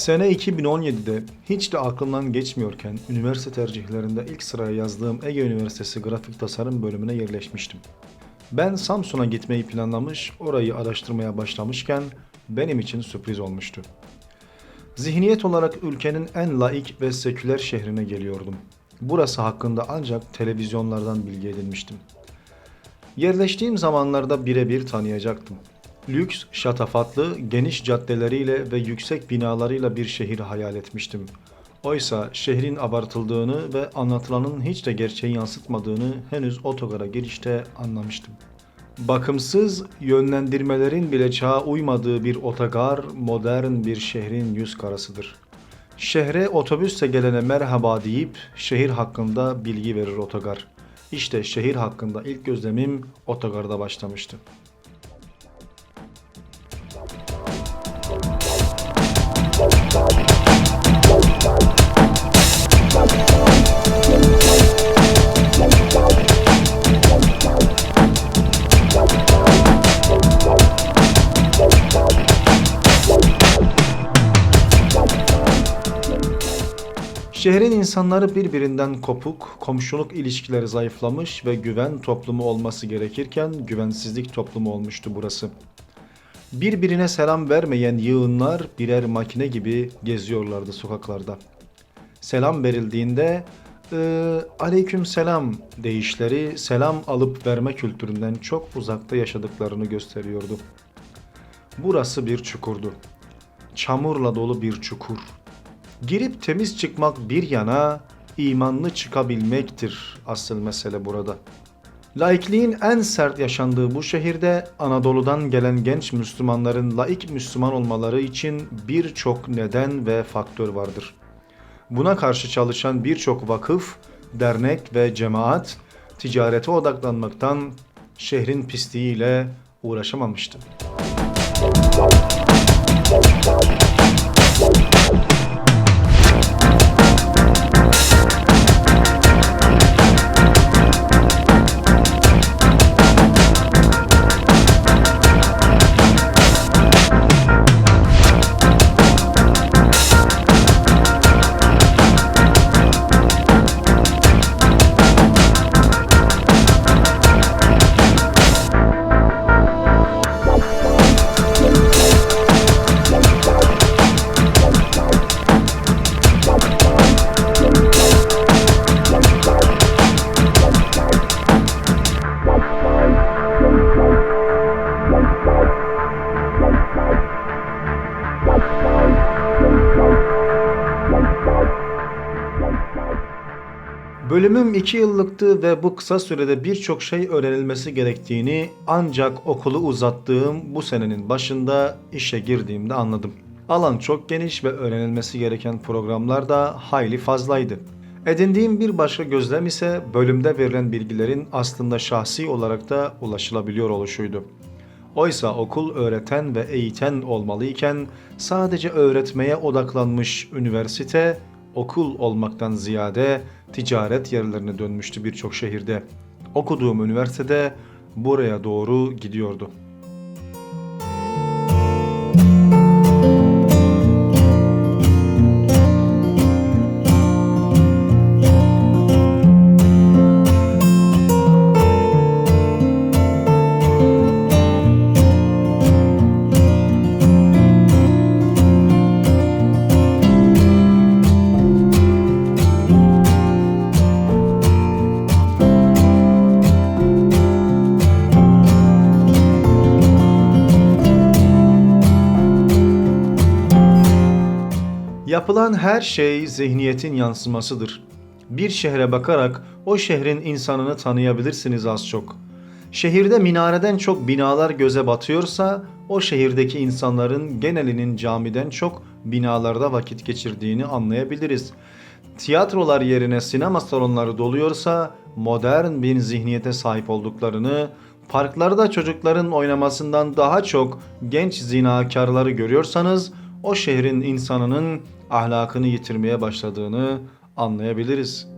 Sene 2017'de hiç de aklımdan geçmiyorken üniversite tercihlerinde ilk sıraya yazdığım Ege Üniversitesi Grafik Tasarım bölümüne yerleşmiştim. Ben Samsun'a gitmeyi planlamış, orayı araştırmaya başlamışken benim için sürpriz olmuştu. Zihniyet olarak ülkenin en laik ve seküler şehrine geliyordum. Burası hakkında ancak televizyonlardan bilgi edinmiştim. Yerleştiğim zamanlarda birebir tanıyacaktım. Lüks, şatafatlı, geniş caddeleriyle ve yüksek binalarıyla bir şehir hayal etmiştim. Oysa şehrin abartıldığını ve anlatılanın hiç de gerçeği yansıtmadığını henüz otogara girişte anlamıştım. Bakımsız, yönlendirmelerin bile çağa uymadığı bir otogar, modern bir şehrin yüz karasıdır. Şehre otobüsle gelene merhaba deyip şehir hakkında bilgi verir otogar. İşte şehir hakkında ilk gözlemim otogarda başlamıştı. Şehrin insanları birbirinden kopuk, komşuluk ilişkileri zayıflamış ve güven toplumu olması gerekirken güvensizlik toplumu olmuştu burası. Birbirine selam vermeyen yığınlar birer makine gibi geziyorlardı sokaklarda. Selam verildiğinde "Ee, aleyküm selam deyişleri selam alıp verme kültüründen çok uzakta yaşadıklarını gösteriyordu. Burası bir çukurdu. Çamurla dolu bir çukur. Girip temiz çıkmak bir yana imanlı çıkabilmektir asıl mesele burada. Laikliğin en sert yaşandığı bu şehirde Anadolu'dan gelen genç Müslümanların laik Müslüman olmaları için birçok neden ve faktör vardır. Buna karşı çalışan birçok vakıf, dernek ve cemaat ticarete odaklanmaktan şehrin pisliğiyle uğraşamamıştı. Bölümüm 2 yıllıktı ve bu kısa sürede birçok şey öğrenilmesi gerektiğini ancak okulu uzattığım bu senenin başında işe girdiğimde anladım. Alan çok geniş ve öğrenilmesi gereken programlar da hayli fazlaydı. Edindiğim bir başka gözlem ise bölümde verilen bilgilerin aslında şahsi olarak da ulaşılabiliyor oluşuydu. Oysa okul öğreten ve eğiten olmalıyken sadece öğretmeye odaklanmış üniversite okul olmaktan ziyade ticaret yerlerine dönmüştü birçok şehirde. Okuduğum üniversitede buraya doğru gidiyordu. Yapılan her şey zihniyetin yansımasıdır. Bir şehre bakarak o şehrin insanını tanıyabilirsiniz az çok. Şehirde minareden çok binalar göze batıyorsa o şehirdeki insanların genelinin camiden çok binalarda vakit geçirdiğini anlayabiliriz. Tiyatrolar yerine sinema salonları doluyorsa modern bir zihniyete sahip olduklarını, parklarda çocukların oynamasından daha çok genç zinakarları görüyorsanız o şehrin insanının ahlakını yitirmeye başladığını anlayabiliriz.